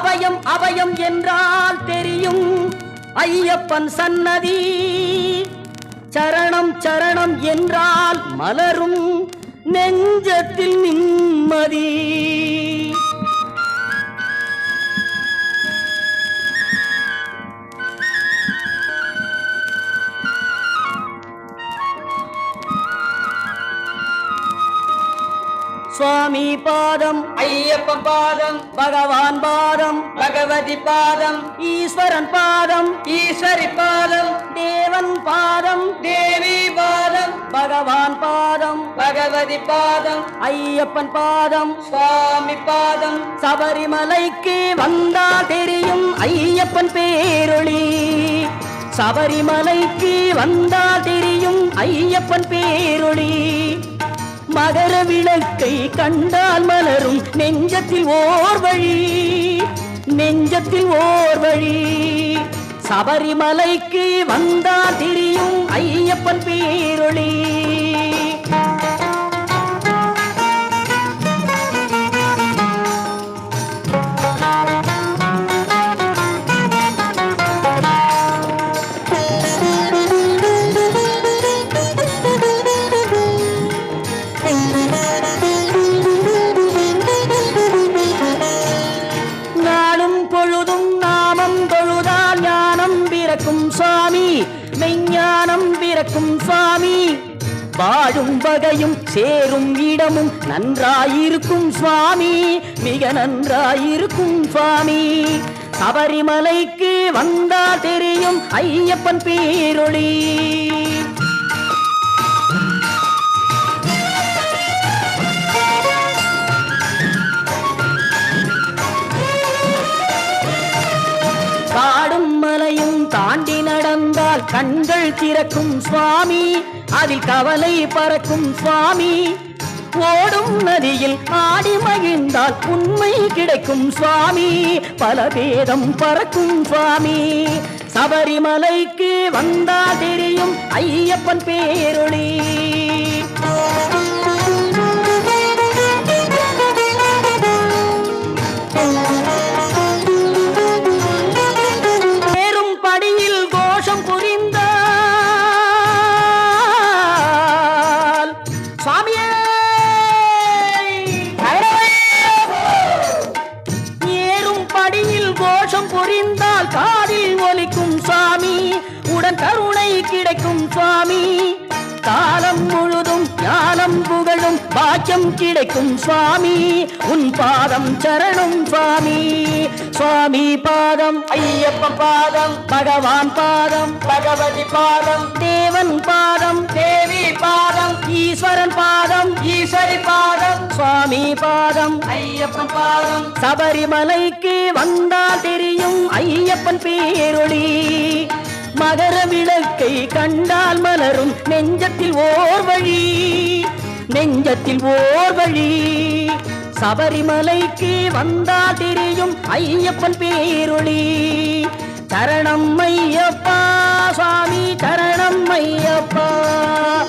அபயம் அபயம் என்றால் தெரியும். ஐயப்பன் சன்னதி. சரணம் சரணம் என்றால் மலரும். நெஞ்சத்தில் நிம்மதி. சுவாமி பாதம் ஐயப்பன் பாதம் பகவான் பாதம் பகவதி பாதம் ஈஸ்வரன் பாதம் ஈஸ்வரி பாதம் தேவன் பாதம் தேவி பாதம் பகவான் பாதம் பகவதி பாதம் ஐயப்பன் பாதம் சுவாமி பாதம். சபரிமலைக்கு வந்தா தெரியும் ஐயப்பன் பேரொளி. சபரிமலைக்கு வந்தா தெரியும் ஐயப்பன் பேரொளி. மகர விளக்கை கண்டால் மலரும் நெஞ்சத்தில் ஓர் வழி. நெஞ்சத்தில் ஓர் வழி. சபரிமலைக்கு வந்தா சுவாமி. மெஞ்ஞானம் பிறக்கும் சுவாமி. வாழும் வகையும் சேரும் இடமும் நன்றாயிருக்கும் சுவாமி. மிக நன்றாயிருக்கும் சுவாமி. சபரிமலைக்கு வந்தா தெரியும் ஐயப்பன் பேரொளி. காடும் மலையும் தாண்டி கண்கள் திறக்கும் சுவாமி அதில் கவலை பறக்கும் சுவாமி. ஓடும் நதியில் ஆடி மகிழ்ந்தால் உண்மை கிடைக்கும் சுவாமி. பல பேதம் பறக்கும் சுவாமி. சபரிமலைக்கு வந்தா தெரியும் ஐயப்பன் பேருளி. புரிந்தால் காதில் ஒலிக்கும் சுவாமி உடன் கருணை கிடைக்கும் சுவாமி. காலம் முழுதும் ஞானம் புகழும் பாக்கியம் கிடைக்கும் சுவாமி. உன் பாதம் சரணம் சுவாமி. சுவாமி பாதம் ஐயப்ப பாதம் பகவான் பாதம் பகவதி பாதம் தேவன் பாதம் தேவி பாதம் ஈஸ்வரன் பாதம் ஈஸ்வரி பாதம் சுவாமி பாதம் ஐயப்ப பாதம். சபரிமலைக்கு வந்தால் தெரியும். ஐயப்பன் பேரொளி. மகர விளக்கை கண்டால் மலரும் நெஞ்சத்தில் ஓர் வழி. நெஞ்சத்தில் ஓர் வழி. சபரிமலைக்கு வந்தால் தெரியும் ஐயப்பன் பேரொளி. சரணம் ஐயப்பா சுவாமி சரணம் ஐயப்பா. ஐயப்பா